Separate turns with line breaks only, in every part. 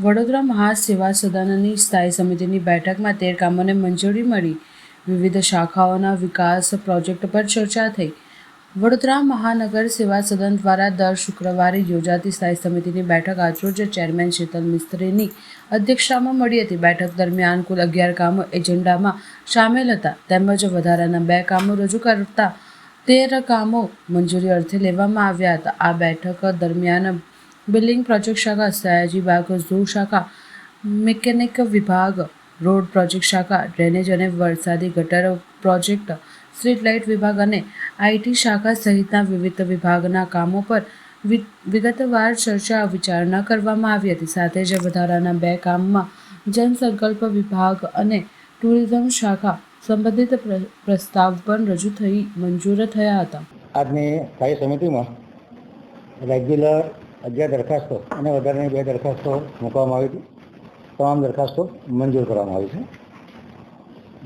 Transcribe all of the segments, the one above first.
વડોદરા મહાસેવા સદનની સ્થાયી સમિતિની બેઠકમાં તેર કામોને મંજૂરી મળી. વિવિધ શાખાઓના વિકાસ પ્રોજેક્ટ પર ચર્ચા થઈ. વડોદરા મહાનગર સેવા સદન દ્વારા દર શુક્રવારે યોજાતી સ્થાયી સમિતિની બેઠક આજરોજ ચેરમેન શીતલ મિસ્ત્રીની અધ્યક્ષતામાં મળી હતી. બેઠક દરમિયાન કુલ અગિયાર કામો એજન્ડામાં સામેલ હતા. તેમજ વધારાના બે કામો રજૂ કરતા તેર કામો મંજૂરી અર્થે લેવામાં આવ્યા હતા. આ બેઠક દરમિયાન બિલ્ડિંગ પ્રોજેક્ટ શાખા, સયાજી બાગ, ઝૂ શાખા, મિકેનિક વિભાગ, રોડ પ્રોજેક્ટ શાખા, ડ્રેનેજ અને વરસાદી ગટર પ્રોજેક્ટ, સ્ટ્રીટ લાઇટ વિભાગ અને આઈટી શાખા સહિતના વિવિધ વિભાગના કામો પર વિગતવાર ચર્ચા વિચારણા કરવામાં આવી હતી. સાથે જ વધારાના બે કામમાં જનસંકલ્પ વિભાગ અને ટુરિઝમ શાખા સંબંધિત પ્ર- પ્રસ્તાવ પણ રજૂ થઈ, મંજૂર થયા હતા.
આજની સ્થાયી સમિતિમાં રેગ્યુલર અગિયાર દરખાસ્તો અને વધારાની બે દરખાસ્તો મૂકવામાં આવી હતી. તમામ દરખાસ્તો મંજૂર કરવામાં આવી છે.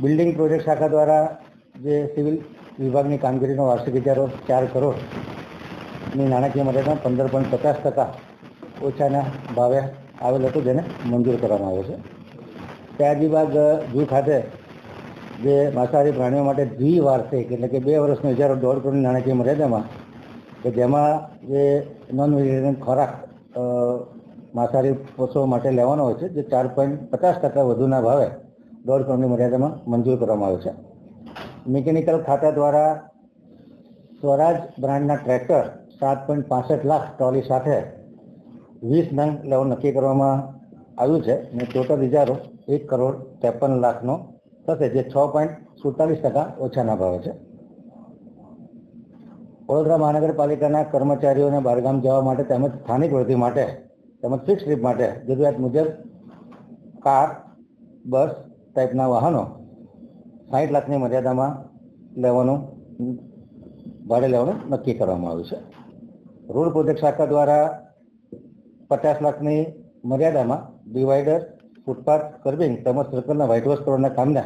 બિલ્ડિંગ પ્રોજેક્ટ શાખા દ્વારા જે સિવિલ વિભાગની કામગીરીનો વાર્ષિક વિચારો ચાર કરોડની નાણાકીય મર્યાદા પંદર પોઈન્ટ પચાસ ટકા ઓછાના ભાવે આવેલ હતું જેને મંજૂર કરવામાં આવ્યો છે. ત્યાર બાદ જૂ ખાતે જે માંસાહારી પ્રાણીઓ માટે દ્વિવાર્ષિક એટલે કે બે વર્ષનો ઇજારો દોઢ કરોડની નાણાકીય મર્યાદામાં કે જેમાં જે નોન વેજીટેરિયન ખોરાક માંસાહારી પશુઓ માટે લેવાનો હોય છે, જે ચાર પોઈન્ટ પચાસ ટકા વધુના ભાવે દોઢ કરોડની મર્યાદામાં મંજૂર કરવામાં આવ્યો છે. મિકેનિકલ ખાતા દ્વારા સ્વરાજ બ્રાન્ડના ટ્રેક્ટર સાત પોઈન્ટ પાસઠ લાખ ટ્રોલી સાથે વીસ નંગ લેવલ નક્કી કરવામાં આવ્યું છે અને ટોટલ ઇજારો એક કરોડ ત્રેપન લાખનો થશે, જે છ પોઈન્ટ સુડતાલીસ ટકા ઓછાના ભાવે છે. વડોદરા મહાનગરપાલિકાના કર્મચારીઓને બહારગામ જવા માટે તેમજ સ્થાનિક વૃદ્ધિ માટે તેમજ ફિક્સ ટ્રીપ માટે જરૂરિયાત મુજબ કાર, બસ ટાઈપના વાહનો સાઠ લાખની મર્યાદામાં લેવાનું, ભાડે લેવાનું નક્કી કરવામાં આવ્યું છે. રોડ પ્રોજેક્ટ શાખા દ્વારા પચાસ લાખની મર્યાદામાં ડિવાઈડર, ફૂટપાથ કર્બિંગ તેમજ સર્કલના વ્હાઇટ વોશ કરોડના કામને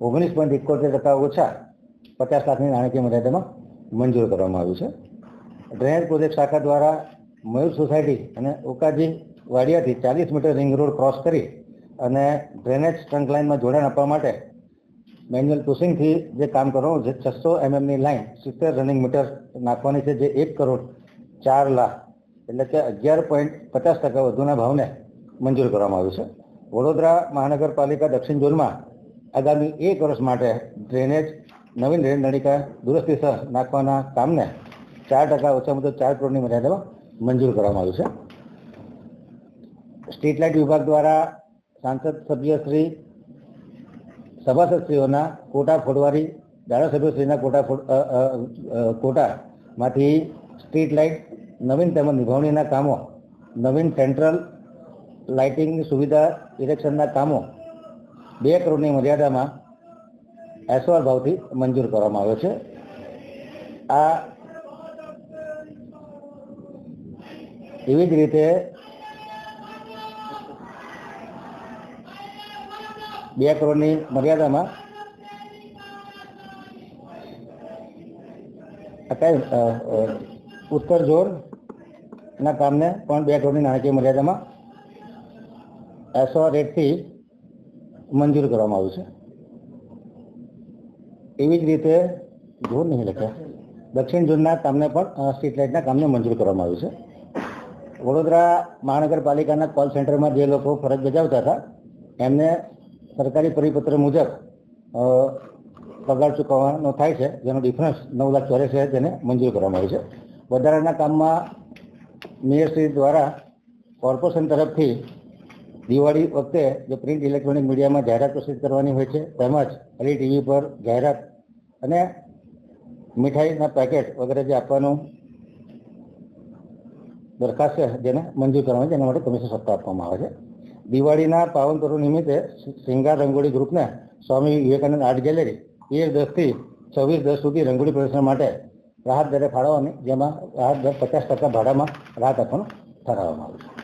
ઓગણીસ પોઈન્ટ એકોતેર ટકા ઓછા પચાસ લાખની નાણાકીય મર્યાદામાં મંજૂર કરવામાં આવ્યું છે. ડ્રેનેજ પ્રોજેક્ટ શાખા દ્વારા મયુર સોસાયટી અને ઓકાજી વાડિયાથી ચાલીસ મીટર રિંગ રોડ ક્રોસ કરી અને ડ્રેનેજ ટ્રંક લાઇનમાં જોડાણ આપવા માટે મેન્યુઅલ પુશિંગથી જે કામ કરવાનું છે છસો એમએમની લાઇન સિત્તેર રનિંગ મીટર નાખવાની છે, જે એક કરોડ ચાર લાખ એટલે કે અગિયાર પોઈન્ટ પચાસ ટકા વધુના ભાવને મંજૂર કરવામાં આવ્યું છે. વડોદરા મહાનગરપાલિકા દક્ષિણ ઝોનમાં આગામી એક વર્ષ માટે ડ્રેનેજ નવીન રેલ નળિકા દુરસ્તી સહ નાખવાના કામને ચાર ટકા ઓછા તો ચાર કરોડની મર્યાદામાં મંજૂર કરવામાં આવ્યું છે. સ્ટ્રીટ લાઇટ વિભાગ દ્વારા સાંસદ સભ્યશ્રી સભાસદશ્રીઓના કોટા ફોડવારી ધારાસભ્યશ્રીના કોટા કોટામાંથી સ્ટ્રીટ લાઇટ નવીન તેમજ નિભાવણીના કામો, નવીન સેન્ટ્રલ લાઇટિંગની સુવિધા ઇરેક્શનના કામો બે કરોડની મર્યાદામાં એસઓઆર ભાવથી મંજૂર કરવામાં આવ્યો છે. આ એવી જ રીતે બે કરોડની મર્યાદામાં ઉત્તર ઝોન કામને પણ બે કરોડની નાણાકીય મર્યાદામાં એસો રેટથી મંજૂર કરવામાં આવ્યું છે. એવી જ રીતે ઝોન નહીં લખ્યા. દક્ષિણ ઝોનના કામને પણ સ્ટ્રીટ લાઇટના કામને મંજૂર કરવામાં આવ્યું છે. વડોદરા મહાનગરપાલિકાના કોલ સેન્ટરમાં જે લોકો ફરજ બજાવતા હતા, એમને સરકારી પરિપત્ર મુજબ પગાર ચૂકવવાનો થાય છે, જેનો ડિફરન્સ નવ લાખ ચોરેસ છે તેને મંજૂર કરવામાં આવ્યું છે. વધારાના કામમાં મેયરશ્રી દ્વારા કોર્પોરેશન તરફથી દિવાળી વખતે જે પ્રિન્ટ ઇલેક્ટ્રોનિક મીડિયામાં જાહેરાત પ્રસિદ્ધ કરવાની હોય છે, તેમજ એલઈ ટીવી પર જાહેરાત અને મીઠાઈના પેકેટ વગેરે જે આપવાનું દરખાસ્ત છે, જેને મંજૂર કરવાની એના માટે કમિશન સત્તા આપવામાં આવે છે. દિવાળીના પાવન પર્વ નિમિત્તે શિંગાર રંગોળી ગ્રુપને સ્વામી વિવેકાનંદ આર્ટ ગેલેરી એક દસથી છવ્વીસ દસ સુધી રંગોળી પ્રદર્શન માટે રાહત દરે ફાળવવાની, જેમાં રાહત દર પચાસ ટકા ભાડામાં રાહત આપવાનું ઠરાવવામાં આવ્યું છે.